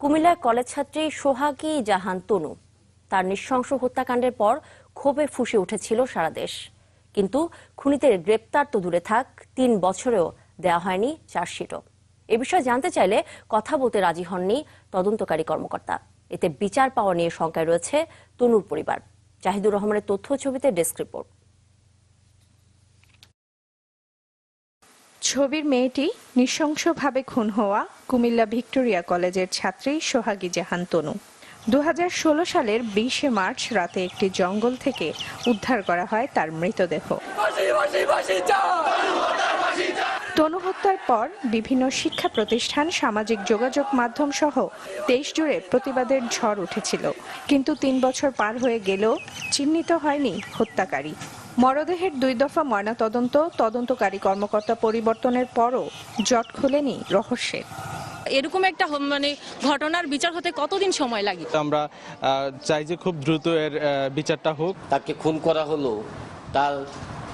কুমিল্লায় কলেজ ছাত্রী সোহাগী জাহান তনু। তার নৃশংস হত্যাকাণ্ডের পর ক্ষোভে ফুসে উঠেছিল সারা দেশ। কিন্তু খুনিদের গ্রেপ্তার তো দূরে থাক, তিন বছরেও দেওয়া হয়নি চার্জশিটও। এ বিষয়ে জানতে চাইলে কথা বলতে রাজি হননি তদন্তকারী কর্মকর্তা। এতে বিচার পাওয়া নিয়ে শঙ্কায় রয়েছে তনুর পরিবার। জাহিদুর রহমানের তথ্য ছবিতে ডেস্ক রিপোর্ট। ছবির মেয়েটি নৃশংসভাবে খুন হওয়া কুমিল্লা ভিক্টোরিয়া কলেজের ছাত্রী সোহাগী জাহান তনু। দু হাজার ষোলো সালের বিশে মার্চ রাতে একটি জঙ্গল থেকে উদ্ধার করা হয় তার মৃতদেহ। তনু হত্যার পর বিভিন্ন শিক্ষা প্রতিষ্ঠান, সামাজিক যোগাযোগ মাধ্যম সহ দেশ জুড়ে প্রতিবাদের ঝড় উঠেছিল। কিন্তু তিন বছর পার হয়ে গেলেও চিহ্নিত হয়নি হত্যাকারী। মরদেহের দুই দফা ময়নাতদন্ত তদন্তকারী কর্মকর্তা পরিবর্তনের পরও জট খুলেনি রহস্যের এরকম একটা মানে ঘটনার বিচার হতে কতদিন সময় লাগে? আমরা চাই যে খুব দ্রুত এর বিচারটা হোক। তাকে খুন করা হলো তার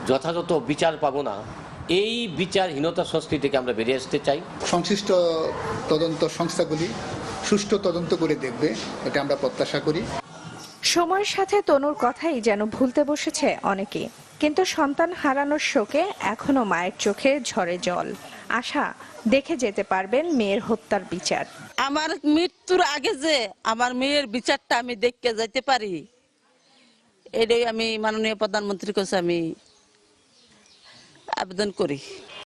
যথাযথ বিচার পাবো না। এই বিচারহীনতা সংস্কৃতি থেকে আমরা বেরিয়ে আসতে চাই। সংশ্লিষ্ট তদন্ত সংস্থাগুলি সুষ্ঠু তদন্ত করে দেখবে এটা আমরা প্রত্যাশা করি। সময়ের সাথে তনুর কথাই যেন ভুলতে বসেছে অনেকে কিন্তু সন্তান হারানোর শোকে এখনও মায়ের চোখে ঝরে জল। আশা, দেখে যেতে পারবেন মেয়ের হত্যার বিচার। আমার মৃত্যুর আগে যে আমার মেয়ের বিচারটা আমি দেখতে যাইতে পারি, এটাই আমি মাননীয় প্রধানমন্ত্রীর কাছে আমি আবেদন করি।